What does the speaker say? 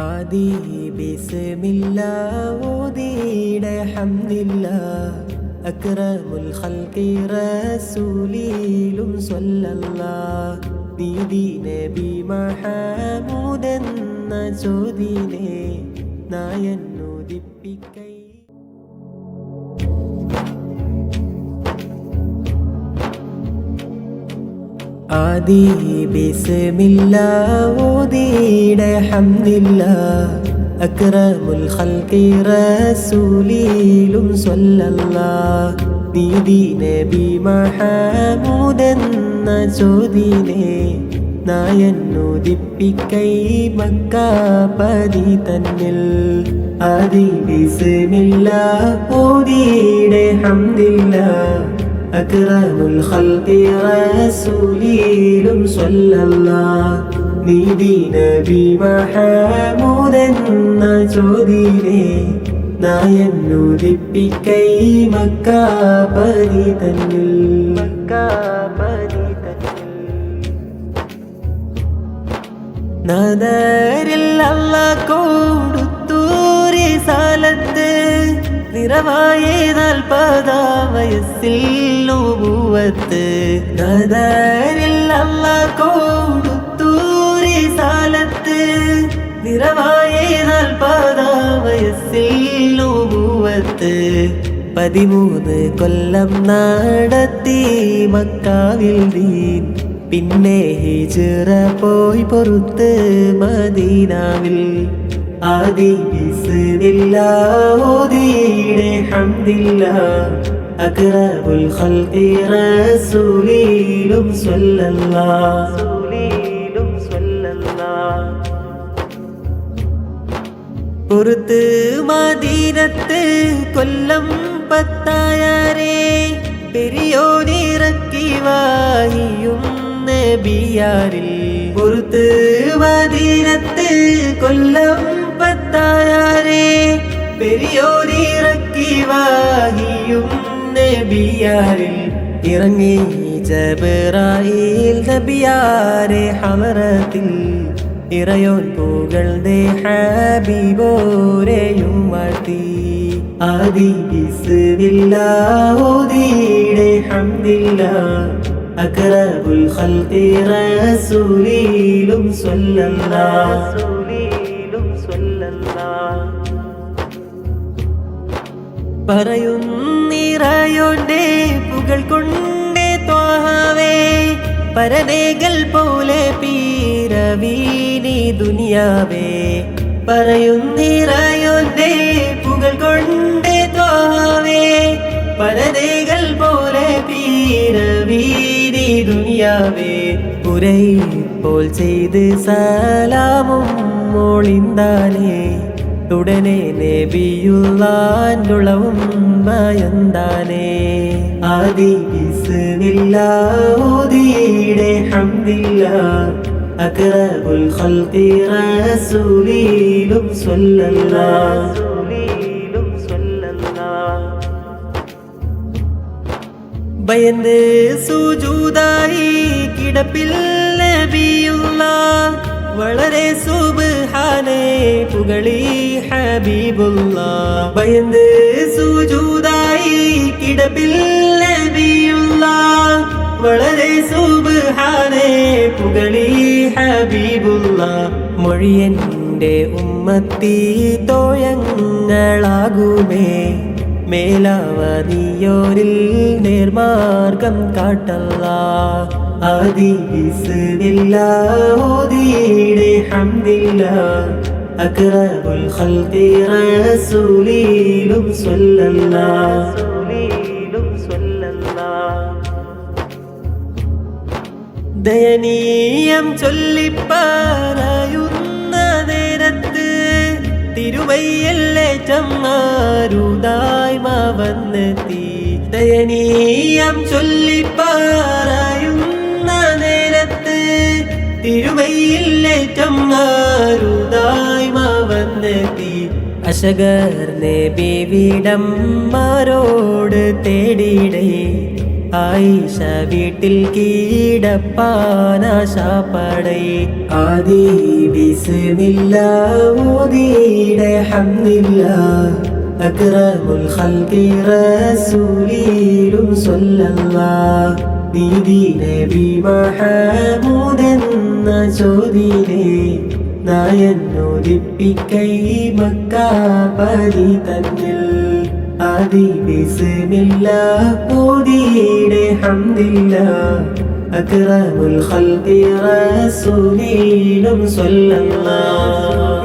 ആദി ബിസ്മില്ല ഓതിയിട ഹംദില്ല അക്രമുൽ ഖൽഖി റസൂലിലും സ്വല്ലല്ലാ ദീദി നബി മഹമൂദെന്ന ചോദിനെ നായന്നുദിപ്പിക്കൈ ആദി ബിസ്മില്ല ഓതിയിട ഹംദില്ല. അക്രമുൽ ഖൽഖി റസൂലിലും സ്വല്ലല്ലാ. ദീദി നബി മഹമൂദെന്ന ചോദിനെ നായന്നുദിപ്പിക്കൈ മക്കാപതി തന്നിൽ. ആദി ബിസ്മില്ല ഓതിയിട ഹംദില്ല. അക്രമുൽ ഖൽഖി റസൂലിലും സ്വല്ലല്ലാഹ് നീതി നബി മഹമൂദെന്ന ചോദിനെ നായന്നുദിപ്പിക്കൈ മക്കാപരി തന്നിൽ മക്കാപരി തന്നിൽ നദരിൽ അല്ല നിറവായ നാൽപ്പതാം വയസ്സിൽ നദരിൽ അല്ല കൊടുത്തൂരി സാലത്ത്. നിറവായേതാൽ നാൽപ്പതാം വയസ്സിൽ നോവുവത്ത് പതിമൂന്ന് കൊല്ലം നടത്തി മക്കാവിൽ ദീൻ പിന്നെ ഹിജറ പോയി പൊറുത്ത് മദീനാവിൽ. ആദി ബിസ്മില്ല ഓതിയിടെ ഹംദില്ല. അക്രമുൽ ഖൽഖി റസൂലിലും സ്വല്ലല്ലാഹ് പുറത്ത് മദീനത്ത് കൊല്ലം പത്തായാരേ പെരിയോനിറക്കി വാഹിയും നബിയാരിൽ. പുറത്ത് മദീനത്ത് കൊല്ലം പത്തായാരേ പെരിയോരിറക്കി വാഹിയും നബിയാരിൽ. ഇറങ്ങി ജബറായിൽ നബിയാരെ ഹമറത്തിൽ. ഇറയോൻ പൂകളുടെ ഹാബിബോരെയും വാഴ്ത്തി. ആദി ഓതിയുടെ ഹംദില്ല. അക്രമുൽ ഖൽഖി റസൂലിലും സ്വല്ലല്ലാഹ്. റസൂലിലും നിറയുടെ പുകൾ കൊണ്ടേ ത്വാഹവേ. പരനേകൾ പോലെ പീരവീനി ദുനിയാവേ. പറയും നിറയുടെ പുകൾ കൊണ്ടേ ത്വാഹവേ. പരനേകൾ പോലെ പീരവീനി ദുനിയാവേ. പുരൈ പോൽ ചെയ്ത് സലാമും മോളിന്താനേ. ഉടനെ നബിയുള്ളാൻഡുളവും ഭയന്താനേ ആദി ഹംദില്ല. റസൂലിലും സ്വല്ലല്ലാഹ് റസൂലിലും സ്വല്ലല്ലാഹ് ഭയന്ന് സുജൂതായി കിടപ്പിൽ നബിയുള്ള വളരെ സുബ്ഹാനെ പുകളി ഹബീബുള്ള. ഭയന്ന് സുജൂതായി കിടപ്പിൽ നബിയുള്ള വളരെ സുബ്ഹാനെ പുകളി ഹബീബുള്ള. മൊഴിയന്റെ ഉമ്മത്തി തോയങ്ങളാകുമേ മേലാവതിയോരിൽ നേർമാർഗം കാട്ടല്ല. ഖൽഖി ദയനീയം ചൊല്ലിപ്പറയുന്ന നേരത്ത് തിരുവയ്യല്ലേറ്റന്മാരുതായ്മ വന്നെത്തി ദയനീയം ചൊല്ലിപ്പറയുന്ന നേരത്ത് തിരുവയ്യല്ലേറ്റന്മാരുതായ്മ വന്നെത്തി അശകർ നബി മാരോട് തേടിയിടേ ആയിഷ വീട്ടിൽ കീടപ്പാനാശാപ്പടൈ ആദി ബിസ്മില്ല ഊതിയുടെ ഹംദില്ല. അക്രമുൽ ഖൽഖി റസൂലീലും സ്വല്ലല്ലാഹ് നീതി നബി മഹമൂദെന്ന ചോദിലേ നായന്നോദിപ്പിക്കൈ മക്കാപതി തന്നിൽ. ആദി ബിസ്മില്ല പൂതിയുടെ ഹംദില്ല. അക്രമുൽ ഖൽഖി റസൂലിലും സ്വല്ലല്ലാഹ്.